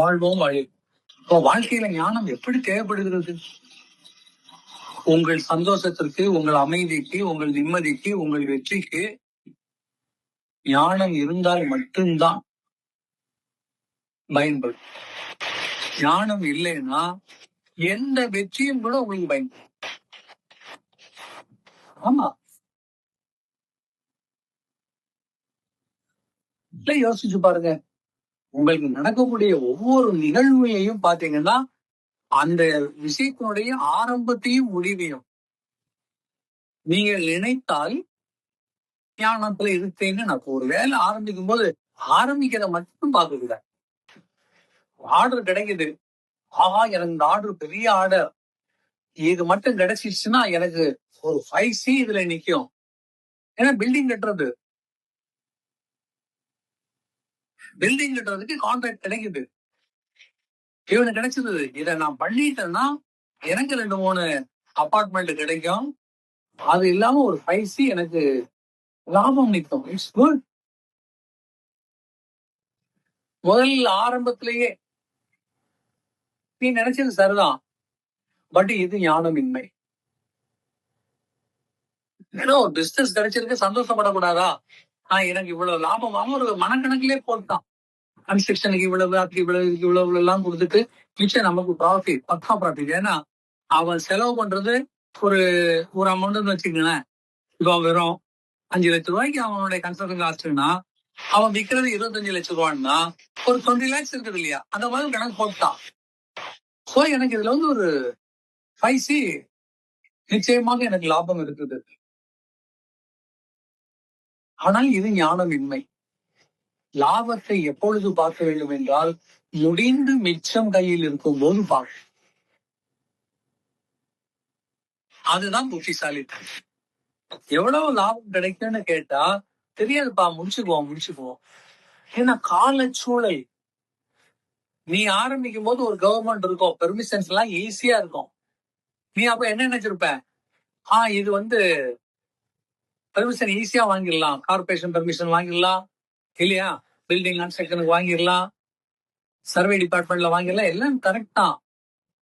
வாழ்வோம் வழி இப்போ வாழ்க்கையில ஞானம் எப்படி தேவைப்படுகிறது? உங்கள் சந்தோஷத்திற்கு உங்கள் அமைதிக்கு உங்கள் நிம்மதிக்கு உங்கள் வெற்றிக்கு ஞானம் இருந்தால் மட்டும்தான் பயன்படும். ஞானம் இல்லைன்னா எந்த வெற்றியும் கூட உங்களுக்கு பயன்படும் ஆமா. யோசிச்சு பாருங்க. உங்களுக்கு நடக்கக்கூடிய ஒவ்வொரு நிகழ்வையும் பாத்தீங்கன்னா அந்த விஷயத்தினுடைய ஆரம்பத்தையும் முடிவையும் நீங்கள் நினைத்தால் ஞானத்துல இருக்கேன்னு நான் ஒரு வேலை ஆரம்பிக்கும் போது ஆரம்பிக்கிறத மட்டும் பார்க்கக்கூடாது ஆர்டர் கிடைக்குது. ஆஹா எனக்கு இந்த ஆர்டர் பெரிய ஆர்டர். இது மட்டும் கிடைச்சிருச்சுன்னா எனக்கு ஒரு ஃபைவ் சி இதுல நிக்கும். ஏன்னா பில்டிங் கட்டுறது. பில்டிங் கட்டுறதுக்கு கான்ட்ராக்ட் கிடைக்குது. இவனுக்கு கிடைச்சது இதை நான் பண்ணிட்டேன்னா எனக்கு ரெண்டு மூணு அபார்ட்மெண்ட் கிடைக்கும். அது இல்லாம ஒரு ஃபைவ் சி எனக்கு லாபம் நிற்கும். இட்ஸ் குட் முதல் ஆரம்பத்திலேயே நீ நினைச்சது சரிதான். பட் இது ஞானமின்மை. ஏதோ ஒரு பிசினஸ் கிடைச்சிருக்கு சந்தோஷப்படக்கூடாதா? ஆஹ் எனக்கு இவ்வளவு லாபம் வாங்க ஒரு மனக்கணக்கிலே போட்டான். கன்ஸ்ட்ரக்ஷனுக்கு இவ்வளவு அதுக்கு இவ்வளவு இவ்வளவு எல்லாம் கொடுத்துட்டு மிச்சம் நமக்கு ப்ராஃபிட் பக்கா ப்ராஃபிட் ஏன்னா அவன் செலவு பண்றது ஒரு ஒரு அமௌண்ட்னு வச்சுக்கோங்களேன். இப்போ வெறும் அஞ்சு லட்ச ரூபாய்க்கு அவனுடைய கன்ஸ்ட்ரக்ஷன் காஸ்ட்னா அவன் விற்கிறது இருபத்தஞ்சு லட்சம் ரூபான்னா ஒரு டுவெண்ட்டி லேக்ஸ் இருக்குது இல்லையா? அந்த மாதிரி கணக்கு போட்டான் ஸோ எனக்கு இதுல வந்து ஒரு ஃபைவ் சி நிச்சயமாக எனக்கு லாபம் இருக்குது. ஆனால் இது ஞானமின்மை. லாபத்தை எப்பொழுது பார்க்க வேண்டும் என்றால் முடிந்து மிச்சம் கையில் இருக்கும் போது பார்க்க அதுதான் புத்திசாலித்தனம். எவ்வளவு லாபம் கிடைக்கும்னு கேட்டா தெரியாதுப்பா முடிச்சுக்குவோம் முடிச்சுக்குவோம். ஏன்னா கால சூழல் நீ ஆரம்பிக்கும் போது ஒரு கவர்மெண்ட் இருக்கும் பெர்மிஷன்ஸ் எல்லாம் ஈஸியா இருக்கும். நீ அப்ப என்ன நினைச்சிருப்ப? ஆஹ் இது வந்து பெர்மிஷன் ஈஸியா வாங்கிடலாம். கார்பரேஷன் பெர்மிஷன் வாங்கிடலாம். இல்லையா? பில்டிங் கன்ஸ்ட்ரக்ஷனுக்கு வாங்கிடலாம். சர்வே டிபார்ட்மெண்ட்ல வாங்கிடலாம். எல்லாம் கரெக்டா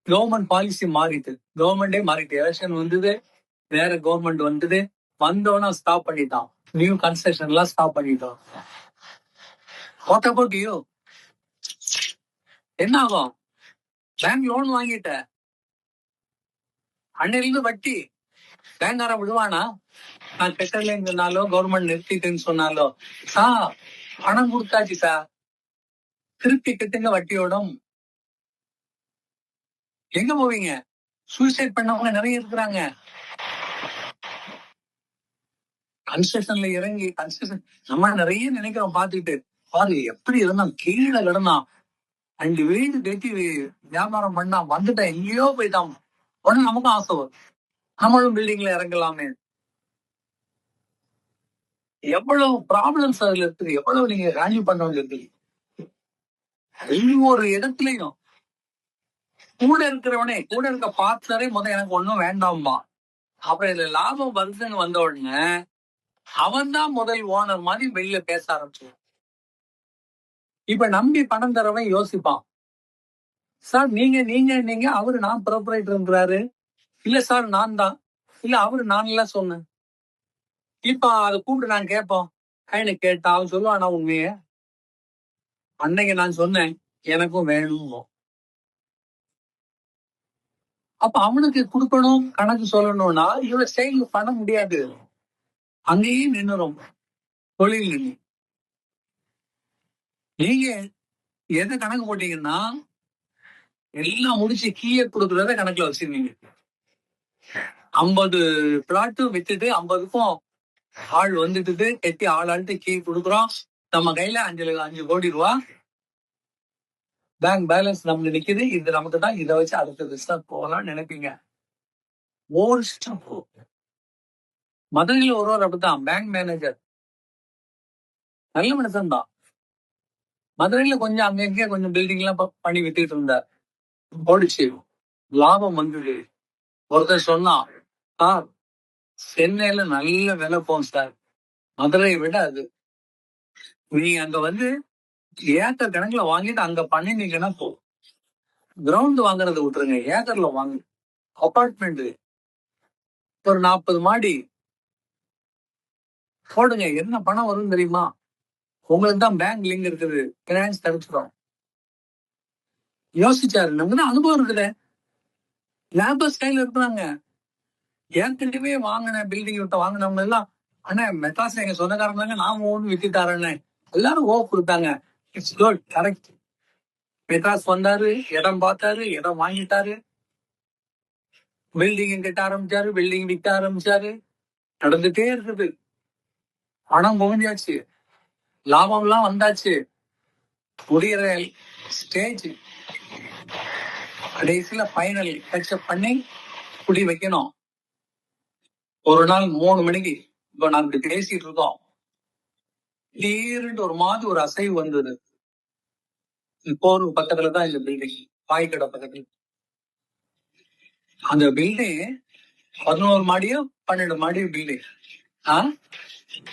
கவர்மெண்ட் பாலிசி மாறிட்டு. கவர்மெண்டே மாறிட்டு. எலெக்ஷன் வந்தது வேற கவர்மெண்ட் வந்தது. வந்தோன்னா ஸ்டாப் பண்ணிட்டான் நியூ கன்ஸ்ட்ரக்ஷன் எல்லாம் ஸ்டாப் பண்ணிட்டோம். வாட் அபவுட் யூ என்ன ஆகும்? பேங்க் லோன் வாங்கிட்ட. அன்னிலிருந்து வட்டி. பேங்கார விடுவானா? நான் கட்டலைன்னு சொன்னாலோ கவர்மெண்ட் நிறுத்திட்டுன்னு சொன்னாலோ? பணம் கொடுத்தாச்சு சார் திருப்பி கட்டுங்க வட்டியோடும். எங்க போவீங்க? சூசைட் பண்ணவங்க நிறைய இருக்கிறாங்க. கன்ஸ்ட்ரக்ஷன்ல இறங்கி கன்ஸ்ட்ரக்ஷன் நம்ம நிறைய நினைக்கிறோம் பாத்துக்கிட்டு பாரு எப்படி இருந்தான் கீழே கிடந்தான் அஞ்சு வீடு கட்டி வியாபாரம் பண்ணா வந்துட்டான் எங்கேயோ போயிட்டான் உடனே நமக்கும் ஆசை வரும். நம்மளும் பில்டிங்ல இறங்கலாமே. எவ்வளவு ப்ராப்ளம்ஸ் அதுல இருக்குது? எவ்வளவு நீங்க ஹேண்டில் பண்ண வேண்டியது ஒவ்வொரு இடத்துலயும். கூட இருக்கிறவனே கூட இருக்க பார்ட்னரே முதல் எனக்கு ஒண்ணும் வேண்டாம்மா. அப்புறம் இதுல லாபம் வருதுன்னு வந்த உடனே அவன் தான் முதல் ஓனர் மாதிரி வெளியில பேச ஆரம்பிச்சான் இப்ப நம்பி பணம் தரவன் யோசிப்பான். சார் நீங்க நீங்க நீங்க அவரு நான் ப்ரொப்பரேட்டர்ன்றாரு இல்ல சார் நான் தான் இல்ல அவரு நான் எல்லாம் சொன்னேன். இப்ப அதை கூப்பிட்டு நான் கேட்போம். எனக்கு கேட்டா அவன் சொல்லுவானா உண்மைய? அன்னைக்கு நான் சொன்னேன் எனக்கும் வேணும் அப்ப அவனுக்கு கொடுக்கணும் கணக்கு சொல்லணும்னா இவ்வளவு செயல் பண்ண முடியாது. அங்கேயும் நின்னுரும் தொழில் நீங்க எதை கணக்கு போட்டீங்கன்னா எல்லாம் முடிச்சு கீழே கொடுக்கறத கணக்குல வச்சிருந்தீங்க ஐம்பது பிளாட்டும் வித்துட்டு ஐம்பதுக்கும் ஆள் வந்துட்டு கட்டி ஆள் ஆள்ட்டு கீ கொடுக்குறோம். நம்ம கையில அஞ்சு அஞ்சு கோடி ரூபா. பேங்க் பேலன்ஸ் நமக்கு நிக்குது. இது நமக்கு தான் இதை வச்சு அடுத்த பிசினஸ் போகலாம்னு நினைப்பீங்க. ஒரு ஸ்டெப் மதுரையில் ஒருவர் அப்படித்தான். பேங்க் மேனேஜர் நல்ல மனுஷன் தான். மதுரையில கொஞ்சம் அங்க இங்கே கொஞ்சம் பில்டிங் எல்லாம் பண்ணி வித்துட்டு இருந்தார். ஓடிச்சு லாபம் வந்துடு ஒருத்தர் சொன்னான் சார் சென்னையில நல்ல விலை போகும் சார் மதுரையை விட அது. நீ அங்க வந்து ஏக்கர் கணக்குல வாங்கிட்டு அங்க பண்ணினீங்கன்னா போதும் கிரவுண்ட் வாங்குறத விட்டுருங்க. ஏக்கர்ல வாங்க. அபார்ட்மெண்ட் ஒரு நாற்பது மாடி. போடுங்க. என்ன பணம் வரும் தெரியுமா? உங்களுக்கு தான் பேங்க் லிங்க் இருக்குது. பினான்ஸ் தடுத்துடும் யோசிச்சாரு. நமக்கு தான் அனுபவம் இருக்குது. லேபர் ஸ்டைல் இருக்கிறாங்க. ஏற்கனவே வாங்கின பில்டிங் விட்ட வாங்கினவங்க எல்லாம் ஆனா மெட்ராஸ் எங்க சொந்தக்காரங்க நாம ஒன்று வித்துட்டாரண்ணே எல்லாரும் ஓ கொடுத்தாங்க. இட்ஸ் குட் கரெக்ட் மெட்ராஸ் வந்தாரு இடம் பார்த்தாரு இடம் வாங்கிட்டாரு. பில்டிங் கட்ட ஆரம்பிச்சாரு பில்டிங் விற்க ஆரம்பிச்சாரு. நடந்துட்டே இருக்குது. பணம் குவிஞ்சாச்சு. லாபம்லாம் வந்தாச்சு. முடிகிற ஸ்டேஜ் கடைசியில ஃபைனல் டச்சப் பண்ணி குடி வைக்கணும். ஒரு நாள் மூணு மணிக்கு இப்ப நாங்க இப்படி பேசிட்டு இருக்கோம். திடீர்னு ஒரு மாதிரி ஒரு அசைவு வந்தது. இப்போ ஒரு பக்கத்துல தான் இந்த பில்டிங் பாய்க்கடை பக்கத்துல. அந்த பில்டிங் பதினோரு மாடியோ பன்னெண்டு மாடி பில்டிங் ஆ?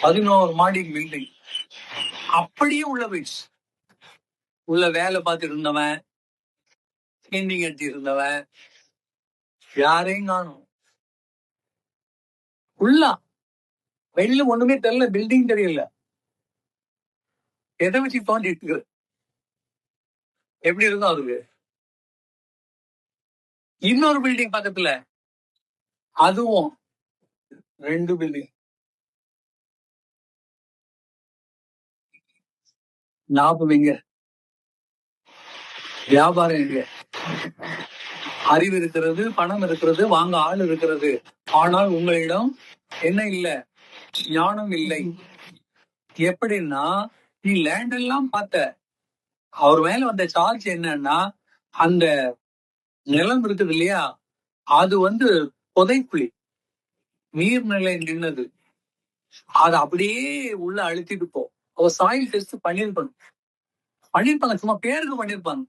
பதினோரு மாடி பில்டிங் அப்படியே உள்ள போயிடுச்சு. உள்ள வேலை பார்த்துட்டு இருந்தவன் பெயிண்டிங் அடிச்சு இருந்தவன் யாரையும் காணும். ஃபுல்லா வெளில ஒண்ணுமே தெரியல பில்டிங் தெரியல. எதை வச்சு தோண்டிட்டு எப்படி இருக்கும் அதுக்கு இன்னொரு பில்டிங் பக்கத்துல. அதுவும் ரெண்டு பில்டிங் லாபம் எங்க? வியாபாரம் எங்க? அறிவு இருக்கிறது பணம் இருக்கிறது வாங்க ஆள் இருக்கிறது. ஆனால் உங்களிடம் என்ன இல்ல? ஞானம் இல்லை. எப்படின்னா நீ லேண்ட் எல்லாம் பார்த்த. அவர் மேல வந்த சார்ஜ் என்னன்னா அந்த நிலம் இருக்குது இல்லையா? அது வந்து புதைக்குழி. நீர்நிலை நின்னது. அது அப்படியே உள்ள அழுத்திட்டு போ. அவ சாயில் டெஸ்ட் பண்ணிருப்பாங்க பண்ணிருப்பாங்க சும்மா பேருக்கு பண்ணிருப்பாங்க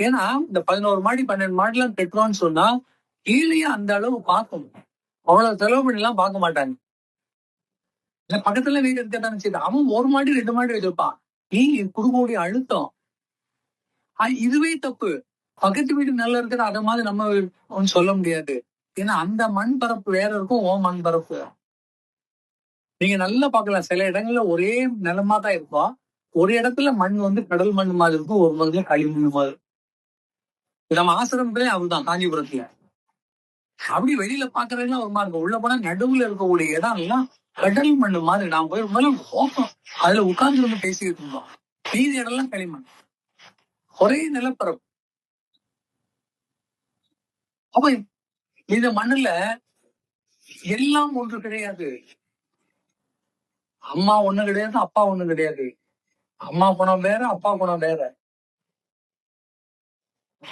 ஏன்னா இந்த பதினோரு மாடி பன்னெண்டு மாடிலாம் கட்டுறோம்னு சொன்னா கீழே அந்த அளவு பார்க்கும். அவ்வளவு செலவு பண்ணி எல்லாம் பார்க்க மாட்டாங்க. இல்ல பக்கத்துல வீடு இருக்கதான் சரி அவன் ஒரு மாடி ரெண்டு மாடி வச்சிருப்பான் நீ குடும்பமுடைய அழுத்தம். ஆஹ் இதுவே தப்பு. பக்கத்து வீடு நல்லா இருக்குது அதை மாதிரி நம்ம ஒன்னும் சொல்ல முடியாது. ஏன்னா அந்த மண் பரப்பு வேற இருக்கும் ஓ மண் பரப்பு. நீங்க நல்லா பார்க்கலாம். சில இடங்கள்ல ஒரே நிலமா தான் இருக்கும். ஒரு இடத்துல மண் வந்து கடல் மண் மாதிரி இருக்கும் ஒரு மண்ணுல களிமண் மாதிரி. நம்ம ஆசிரமத்திலே அவர்தான் காஞ்சிபுரத்துல. அப்படி வெளியில பாக்குறதுலாம் ஒரு மாதிரி உள்ள போனா நடுவுல இருக்கக்கூடிய இடம் எல்லாம் கடல் மண் மாதிரி. நான் போய் ரொம்ப போக்கும் அதுல உட்கார்ந்து வந்து பேசிக்கிட்டு இருந்தோம். மீதி இடம்லாம் களிமண். ஒரே நிலப்பரப்பு. அப்ப இந்த மண்ணுல எல்லாம் ஒன்று கிடையாது. அம்மா ஒண்ணு கிடையாது அப்பா ஒண்ணு கிடையாது. அம்மா குணம் வேற அப்பா குணம் வேற.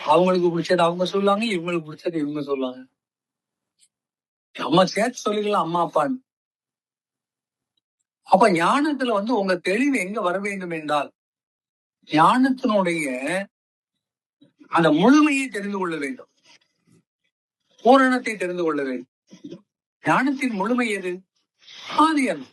அவங்களுக்கு பிடிச்சது அவங்க சொல்லுவாங்க இவங்களுக்கு பிடிச்சது இவங்க சொல்லுவாங்க. நம்ம சேர்த்து சொல்லிக்கலாம் அம்மா அப்பான்னு. அப்ப ஞானத்துல வந்து உங்க தெளிவு எங்க வர வேண்டும் என்றால் ஞானத்தினுடைய அந்த முழுமையை தெரிந்து கொள்ள வேண்டும். பூரணத்தை தெரிந்து கொள்ள வேண்டும். ஞானத்தின் முழுமை எது? ஆதியம்